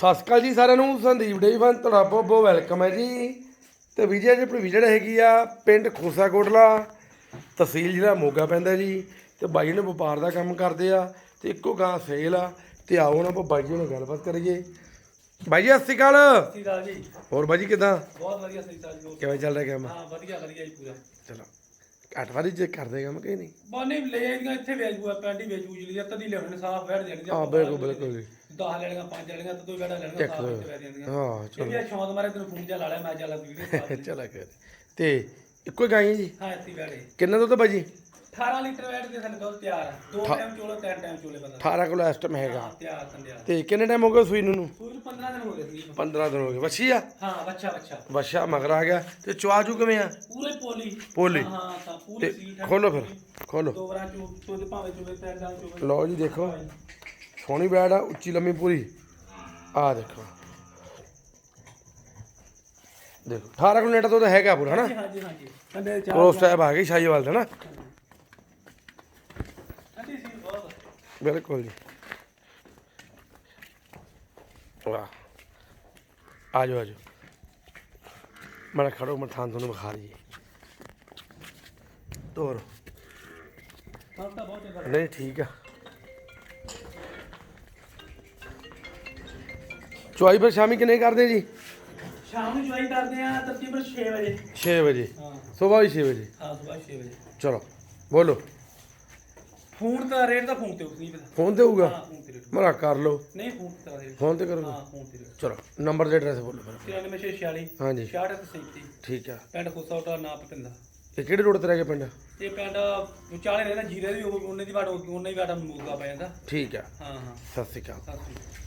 ਸਤਿ ਸ਼੍ਰੀ ਅਕਾਲ ਜੀ ਸਾਰਿਆਂ ਨੂੰ ਸੰਦੀਪ ਡੇ ਫਨ ਤੁਹਾਡਾ ਬਹੁਤ ਬਹੁਤ ਵੈਲਕਮ ਹੈ ਜੀ। ਤੇ ਵਿਜੇ ਜੀ ਆਪਣੀ ਵਿਜੜ ਹੈਗੀ ਆ ਪਿੰਡ ਖੋਸਾ ਕੋਟਲਾ ਤਹਿਸੀਲ ਜ਼ਿਲ੍ਹਾ ਮੋਗਾ ਪੈਂਦਾ ਜੀ। ਤੇ ਬਾਈ ਨੇ ਵਪਾਰ ਦਾ ਕੰਮ ਕਰਦੇ ਆ ਤੇ ਇੱਕੋ ਗਾਂ ਸੇਲ ਆ। ਤੇ ਆਓ ਆਪਾਂ ਬਾਈ ਜੀ ਨਾਲ ਗੱਲਬਾਤ ਕਰੀਏ। ਬਾਈ ਜੀ ਸਤਿ ਸ਼੍ਰੀ ਅਕਾਲ। ਸਤਿ ਸ਼੍ਰੀ ਅਕਾਲ ਜੀ। ਹੋਰ ਬਾਈ ਜੀ ਕਿਦਾਂ? ਬਹੁਤ ਵਧੀਆ ਸਤਿ ਸ਼੍ਰੀ ਅਕਾਲ ਜੀ ਕਿਵੇਂ ਚੱਲ ਰਿਹਾ ਕੰਮ? ਹਾਂ ਵਧੀਆ ਵਧੀਆ ਜੀ ਪੂਰਾ। ਚਲੋ ਘੱਟ ਵਾਰੀ ਜੇ ਕਰਦੇ ਕੰਮ ਕਿ ਨਹੀਂ? ਬਾਨੇ ਲੈ ਆਈਆਂ ਇੱਥੇ ਵੇਚੂਆ ਪੈਂਡੀ ਵੇਚੂ ਜਲੀ ਜਾਂ ਤਦੀ ਲਿਆਉਣੇ ਸਾਫ਼ ਬੈਠ ਜਾਣਗੇ। ਹਾਂ ਬਿਲਕੁਲ ਬਿਲਕੁਲ ਜੀ। 10 ਲੈਣੀਆਂ 5 ਲੈਣੀਆਂ ਤਦੋਂ ਬੈਠਾ ਲੈਣੀਆਂ ਇੱਕ ਸਾਫ਼ ਦੋ। ਇੱਥੇ ਬੈਠ ਜਾਂਦੀਆਂ ਹਾਂ ਇਹ ਚਲੋ। ਵੀ ਸ਼ੌਂਕ ਮਾਰੇ ਤੈਨੂੰ ਫੋਨ ਜਿਹਾ ਲਾ ਲਿਆ ਮੈਂ ਚੱਲ ਵੀਡੀਓ ਚਲਾ ਕਰ ਤੇ ਇੱਕੋ ਹੀ ਗਾਂ ਹੈ ਜੀ? ਹਾਂ ਇੱਥੇ ਬੈਠੇ। ਕਿੰਨਾ ਦੁੱਧ ਬਾਈ ਜੀ 18 ਲੀਟਰ ਬੈਠ ਦੇ ਥੱਲੇ ਦੁੱਧ ਤਿਆਰ। ਆ ਦੋ ਟਾਈਮ ਚੋਲੇ ਤਿੰਨ ਟਾਈਮ ਚੋਲੇ ਬੰਦਾ। 18 ਕਿਲੋ ਐਸਟਮ ਹੈਗਾ। ਹਾਂ ਤਿਆਰ ਕੰਡਿਆ ਤੇ ਕਿੰਨੇ ਟਾਈਮ ਹੋ ਗਿਆ ਸੂਈ ਨੂੰ ਨੂੰ? ਸੂਰ 15 ਦਿਨ ਹੋ ਗਏ ਸੀ 15 ਦਿਨ ਹੋ ਗਏ। ਵੱਛੀ ਆ? ਹਾਂ ਬੱਚਾ ਬੱਚਾ ਵੱਛਾ ਮਗਰ ਆ ਗਿਆ। ਤੇ ਚੁਆਜੂ ਕਿਵੇਂ ਆ? ਪੂਰੇ ਪੋਲੀ। ਪੋਲੀ। ਹਾਂ ਹਾਂ ਤਾਂ ਪੂਰੀ ਤੇ ਸੀਟ ਖੋਲੋ ਫਿਰ ਖੋਲੋ। ਦੋ ਵਾਰਾਂ ਚੋ ਚੋਲੇ ਭਾਵੇਂ ਚੋਲੇ ਤਿੰਨ ਟਾਈਮ ਚੋਲੇ ਲਓ ਜੀ ਦੇਖੋ। ਸੋਹਣੀ ਬੈੜ ਆ ਉੱਚੀ ਲੰਮੀ ਪੂਰੀ। ਆ ਦੇਖੋ। ਦੇਖੋ 18 ਕਿਲੋ ਲੀਟਰ ਦੁੱਧ ਹੈਗਾ ਪੂਰਾ ਹਨਾ? ਹਾਂਜੀ ਹਾਂਜੀ ਕੰਡੇ ਚਾਰ ਕ੍ਰੋਸ ਟਾਈਪ ਆ ਗਈ ਸ਼ਾਹੀਵਾਲ ਦਾ ਨਾ ਬਿਲਕੁਲ ਜੀ। ਵਾਹ। ਆ ਜਾਓ ਆ ਜਾਓ। ਮੈਂ ਖੜੋ ਮੈਂ ਥਾਂ ਤੁਹਾਨੂੰ ਵਿਖਾ ਦਈਏ ਤੋਰ। ਤਾਂ ਨਹੀਂ ਠੀਕ ਆ। ਚੁਆਈ ਫਿਰ ਸ਼ਾਮੀ ਕਿੰਨੇ ਕਰਦੇ ਜੀ? ਸ਼ਾਮ ਨੂੰ ਜੁਆਈ ਕਰਦੇ ਆ ਤਕਰੀਬਨ 6 ਵਜੇ। 6 ਵਜੇ। ਹਾਂ। ਸਵੇਰ 6 ਵਜੇ। ਹਾਂ ਸਵੇਰ 6 ਵਜੇ। ਚਲੋ ਬੋਲੋ। ਫੋਨ ਤਾਂ ਰੇਟ ਦਾ ਫੋਨ ਤੇ ਉਸ ਨਹੀਂ ਪਤਾ ਫੋਨ ਤੇ ਹੋਊਗਾ? ਹਾਂ ਫੋਨ ਤੇ। ਮਰਾ ਕਰ ਲਓ। ਨਹੀਂ ਫੋਨ ਤੇ ਰੇਟ। ਫੋਨ ਤੇ ਕਰੋਗੇ ਹਾਂ ਫੋਨ ਤੇ। ਚਲੋ ਨੰਬਰ ਦੇ ਐਡਰੈਸ ਬੋਲੋ ਫਿਰ 9646 ਹਾਂਜੀ। 6637 ਠੀਕ ਆ। ਪਿੰਡ ਖੋਸਾਉਟਾ ਨਾ ਪਤੰਦਾ ਇਹ ਕਿਹੜੇ ਰੋਡ ਤੇ ਰਹਿ ਗਿਆ ਪਿੰਡ? ਇਹ ਪਿੰਡ ਵਿਚਾਲੇ ਰਹਿੰਦਾ ਜੀਰੇ ਦੀ ਉਹ ਉਹਨੇ ਦੀ ਵਾਟ ਉਹਨੇ ਦੀ ਵਾਟ ਮੂਗਾ ਪੈ ਜਾਂਦਾ। ਠੀਕ ਆ। ਹਾਂ ਹਾਂ। ਸਤਿ ਸ਼੍ਰੀ ਅਕਾਲ। ਸਤਿ ਸ਼੍ਰੀ ਅਕਾਲ।